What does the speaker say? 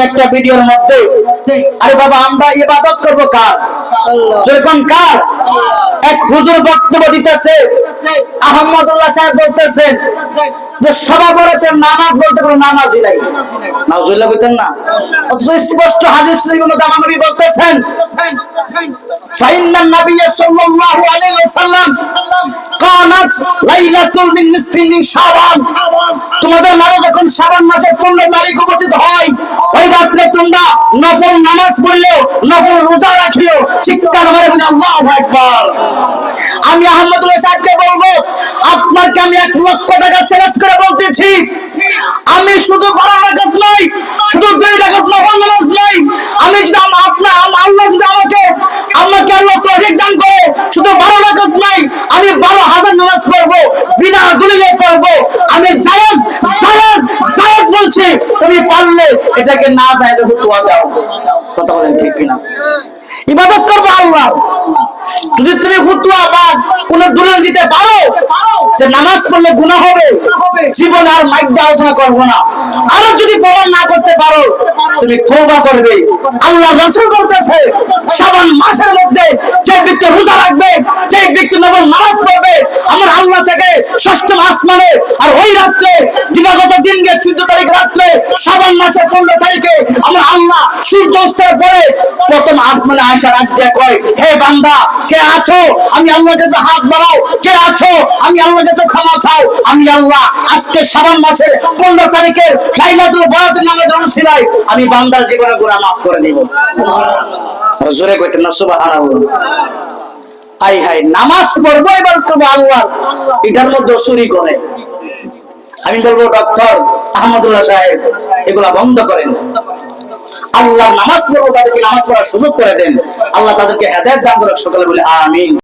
একটা ভিডিওর মধ্যে আরে বাবা আমরা ইবাদত করব কার? যেরকম কার? এক হুজুর বক্তব্য দিতেছে আহমদুল্লাহ সাহেব বলতেছেন যে সভাপতির নামাজ বলতে কোনো নামাজই নাই। নাউজুল্লাহ বলতেন না। অথচ স্পষ্ট হাদিস শরীফের মধ্যে আমার নবী বলতেছেন ফাইন্নান নাবিয়্য সাল্লাল্লাহু আলাইহি ওয়াসাল্লাম কানাত লাইলাতুল মিন মিন শাবান। তোমাদের মাঝে যখন শাবান মাসের 15 তারিখ উপস্থিত হয় ওই রাত্রে তোমরা নফল নামাজ পড়লেও নফল রোজা রাখিও চিৎকার করে বলে, আল্লাহু আকবার। আমি আহমদুল সাহেবকে বলব, আপনাকে আমি এক লক্ষ টাকা চ্যালেঞ্জ করে বলতেছি। আমি শুধু বারো রাখাত নই পারলে এটাকে না যায় তো তোয়া দাও। কথা বলেন ঠিক কিনা? ইবাদত করব আল্লাহ। যদি তুমি ফুতুয়া বা কোন দলিল দিতে পারো, যে নামাজ পড়লে গুনাহ হবে, জীবন আর মাইক দিয়ে আলোচনা করব না। আরও যদি প্রমাণ না করতে পারো, তুমি তওবা করবে। আল্লাহ রাসূল বলতেছে শাবান মাসের মধ্যে যে ব্যক্তি রোজা রাখবে, যে ব্যক্তি নবল নামাজ পড়বে, আমার আল্লাহ থেকে ষষ্ঠ আসমানে আর ওই রাত্রে শাবান মাসের পনেরো তারিখে আমার আল্লাহ সূর্য অস্তের পরে প্রথম আসমানে আয়সা রাখ দিয়ে কয়, হে বান্দা, কে আছো? আমি আল্লাহর কাছে হাত বাড়াও। কে আছো? আমি আল্লাহর কাছে ক্ষমা চাও। আমি আল্লাহ আজকে শাবান মাসের পনেরো তারিখের লাইলাতুল বরাতের নামে ধরছিলাই আমি বান্দার জীবনে গুনাহ মাফ করে দিব। জোরে কইতেন না, সুবহানাল্লাহ। হাই হাই, নামাজ পড়ব এবার করব আল্লাহ। এটার মধ্যে চুরি করে। আমি বলব, ডক্টর আহমদুল্লাহ সাহেব, এগুলা বন্ধ করেন। আল্লাহ নামাজ পড়ব তাদেরকে নামাজ পড়ার সুযোগ করে দেন। আল্লাহ তাদেরকে হেদায়ত দান করে সকালে বলে আমিন।